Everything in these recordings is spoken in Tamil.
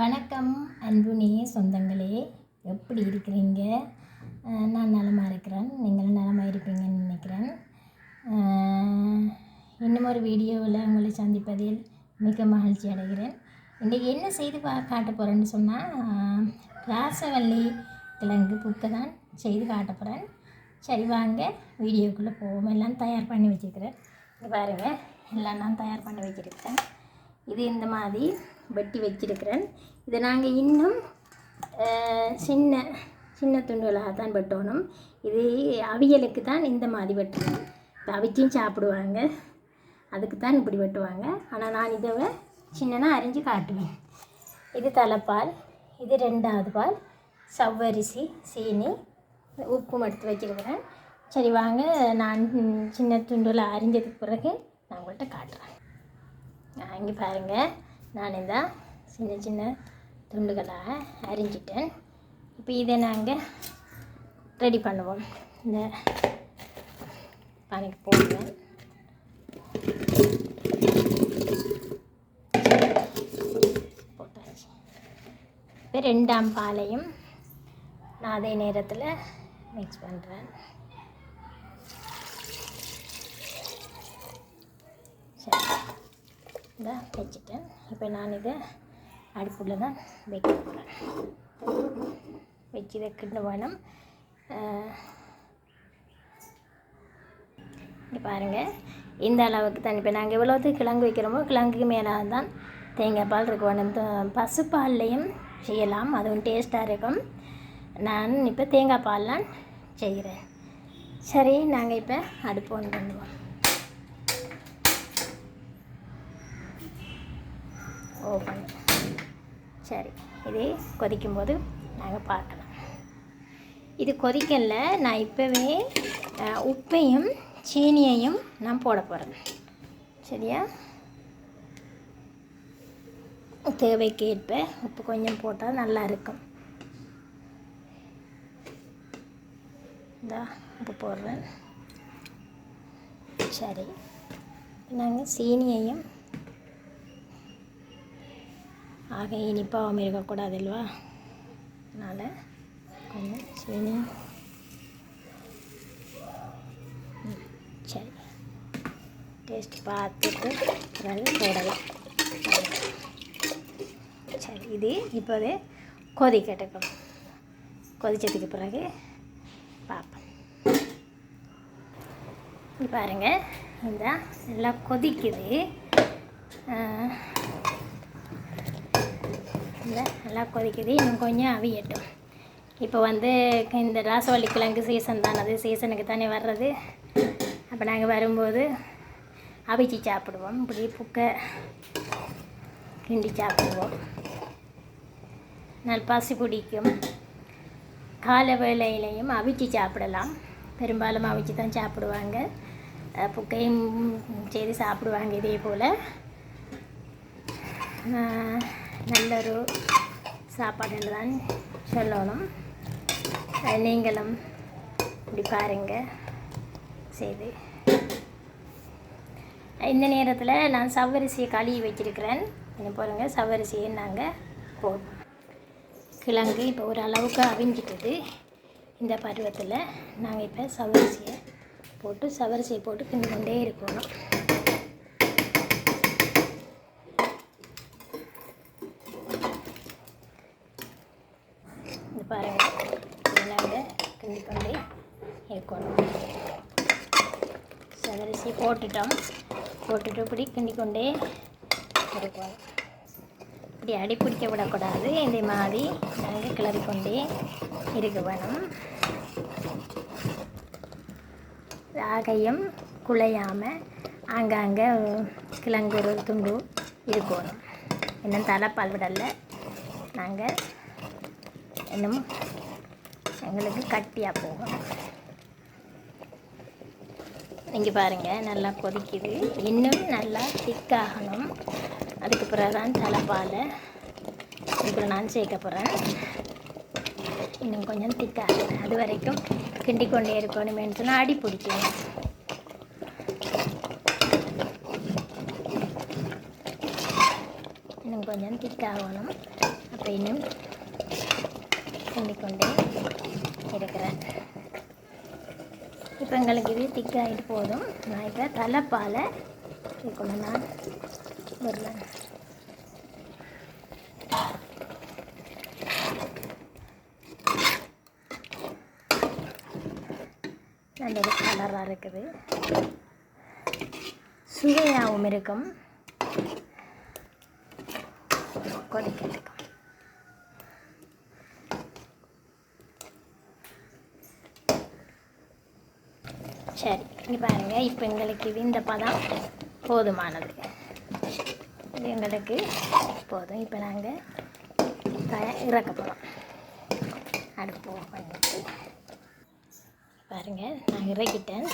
வணக்கம் அன்புநேய சொந்தங்களே. எப்படி இருக்கிறீங்க? நான் நலமாக இருக்கிறேன். நீங்களும் நலமாக இருப்பீங்கன்னு நினைக்கிறேன். இன்னும் ஒரு வீடியோவில் உங்களை சந்திப்பதில் மிக மகிழ்ச்சி அடைகிறேன். இன்றைக்கி என்ன செய்து பா காட்ட போகிறேன்னு சொன்னால் ராசவல்லி கிழங்கு புக்கை தான் செய்து காட்ட போகிறேன் சரி வாங்க. வீடியோக்குள்ளே போவோம். எல்லாம் தயார் பண்ணி வச்சுருக்கிறேன் பாருங்கள் எல்லாம் நான் தயார் பண்ணி வச்சுருக்கேன். இது இந்த மாதிரி வெட்டி வச்சிருக்கிறேன். இதை நாங்கள் இன்னும் சின்ன சின்ன துண்டுகளாக தான் வெட்டணும். இது அவியலுக்கு தான் இந்த மாதிரி வெட்டணும். இப்போ அவிச்சும் சாப்பிடுவாங்க. அதுக்கு தான் இப்படி வெட்டுவாங்க. ஆனால் நான் இதை சின்னனாக அரிஞ்சு காட்டுவேன். இது தலைப்பால் இது ரெண்டாவது பால் சவ்வரிசி சீனி உப்பும் எடுத்து வச்சிருக்கிறேன். சரி வாங்க நான் சின்ன துண்டில் அரிஞ்சதுக்கு பிறகு நான் உங்கள்கிட்ட காட்டுறேன். நான் இங்கே பாருங்கள் நான் இந்த சின்ன சின்ன துண்டுகளாக அரிஞ்சிட்டேன். இப்போ இதை நாங்கள் ரெடி பண்ணுவோம். இந்த பானைக்கு போடுவேன் போட்டாச்சு. இப்போ ரெண்டாம் பாலையும் நான் அதே நேரத்தில் மிக்ஸ் பண்ணுறேன் சரி இதை வச்சுட்டேன் இப்போ நான் இதை அடுப்பில் தான் வைக்க போகிறேன் வச்சு இதை வேணும் இங்கே பாருங்கள் இந்த அளவுக்கு தான். இப்போ நாங்கள் எவ்வளோத்துக்கு கிழங்கு வைக்கிறோமோ கிழங்குக்கு மேலே தான் தேங்காய் பால் இருக்கு. வேணும் பசுப்பால்லையும் செய்யலாம். அதுவும் டேஸ்ட்டாக இருக்கும். நான் இப்போ தேங்காய் பால்லாம் செய்கிறேன். சரி நாங்கள் இப்போ அடுப்பு ஒன்று பண்ணுவோம் Oh, ஓப்பன் சரி இது கொதிக்கும்போது நாங்கள் பார்க்கலாம். இது கொதிக்கல நான் இப்போவே உப்பையும் சீனியையும் நான் போட போகிறேன் சரியா? தேவைக்கு ஏற்ப உப்பு கொஞ்சம் போட்டால் நல்லா இருக்கும். இந்த உப்பு போடுறேன். சரி நாங்கள் சீனியையும் ஆக இனிப்பாகவும் இருக்கக்கூடாது இல்லவா அதனால் கொஞ்சம் சீனி சரி. டேஸ்ட் பார்த்துட்டு பிறகு போடலாம். சரி இது இப்போது கொதிக்கட்டுக்கும் கொதிச்சதுக்கு பிறகு பார்ப்போம். பாருங்கள் இந்த நல்லா கொதிக்குது. இல்லை நல்லா கொதிக்குது. இன்னும் கொஞ்சம் அவியட்டும் இப்போ வந்து இந்த ராசவள்ளி கிழங்கு சீசன் தான். அது சீசனுக்கு தானே வர்றது. அப்போ நாங்கள் வரும்போது அவிச்சு சாப்பிடுவோம். இப்படி புக்கை கிண்டி சாப்பிடுவோம். நல் பசி பிடிக்கும் காலை வேலையிலையும் அவிச்சு சாப்பிடலாம். பெரும்பாலும் அவிச்சு தான் சாப்பிடுவாங்க. புக்கையும் செய்து சாப்பிடுவாங்க இதே போல். நல்ல ஒரு சாப்பாடு தான் சொல்லணும் நீங்களும் இப்படி பாருங்க செய்து. இந்த நேரத்தில் நான் சவ்வரிசியை கழுவி வச்சிருக்கிறேன் கொஞ்சம் பாருங்கள் சவ்வரிசியை நாங்கள் போடுவோம் கிழங்கு இப்போ ஒரு அளவுக்கு அவிஞ்சிட்டது. இந்த பருவத்தில் நாங்கள் இப்போ சவரிசியை போட்டு சவரிசியை போட்டு கிண்டு கொண்டே இருக்கணும். பாருங்கள் இதை நாங்கள் கிண்டி இருக்கணும் சவரிசி போட்டுட்டோம். போட்டுட்டு இப்படி கிண்டிக்கொண்டே இருக்கணும் இப்படி அடி பிடிக்க விடக்கூடாது இந்த மாதிரி நாங்கள் கிளறி கொண்டே இருக்க வேணும். ராகையும் குழையாமல் ஆங்காங்கே கிழங்கு ஒரு துண்டு இருக்கணும் இன்னும் தலைப்பால் விடலை. நாங்கள் இன்னும் எங்களுக்கு கட்டியாக போகும். இங்கே பாருங்கள் நல்லா கொதிக்குது. இன்னும் நல்லா திக்காகணும் அதுக்கு பிறகு தான் தலைப்பால் இப்போ நான் சேர்க்க போகிறேன் இன்னும் கொஞ்சம் திக்காக அது வரைக்கும் கிண்டி கொண்டே இருக்கணுமேனு சொன்னால் அடி பிடிக்கும் இன்னும் கொஞ்சம் திக்காகணும் அப்போ இன்னும் கிண்டிக்கொண்டே இருக்கிறேன். இப்போ எங்களுக்கு இது திக்காகிட்டு போதும். நான் இப்போ தலைப்பால் இதுக்குள்ள நான் விடலாம் நல்ல ஒரு கலராக இருக்குது. சுவையாகவும் இருக்கும். கொதிக்கிறதுக்கும் சரி இங்கே பாருங்கள் இப்போ எங்களுக்கு இது இந்த பதம் போதுமானது. இது எங்களுக்கு போதும். இப்போ நாங்கள் இறக்க போகிறோம் அடுப்பு பண்ணிட்டு. பாருங்கள் நான் இறக்கிட்டேன்.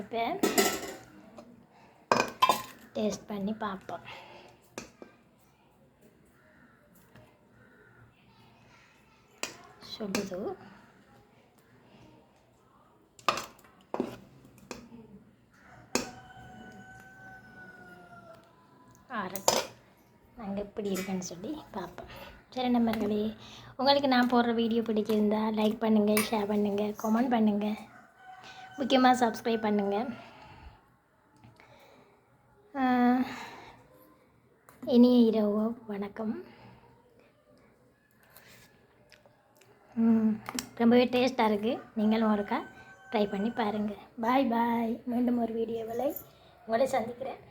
இப்போ டேஸ்ட் பண்ணி பார்ப்போம். சுடுது நாங்கள் எப்படி இருக்குன்னு சொல்லி பார்ப்போம். சரி நம்பர்களே உங்களுக்கு நான் போடுற வீடியோ பிடிச்சிருந்தா லைக் பண்ணுங்கள் ஷேர் பண்ணுங்கள் கமெண்ட் பண்ணுங்கள் முக்கியமாக சப்ஸ்கிரைப் பண்ணுங்கள் இனிய இரவு வணக்கம். ரொம்பவே டேஸ்ட்டாக இருக்குது நீங்களும் ஒருக்கா ட்ரை பண்ணி பாருங்கள் பாய் பாய் மீண்டும் ஒரு வீடியோவில் உங்களை சந்திக்கிறேன்.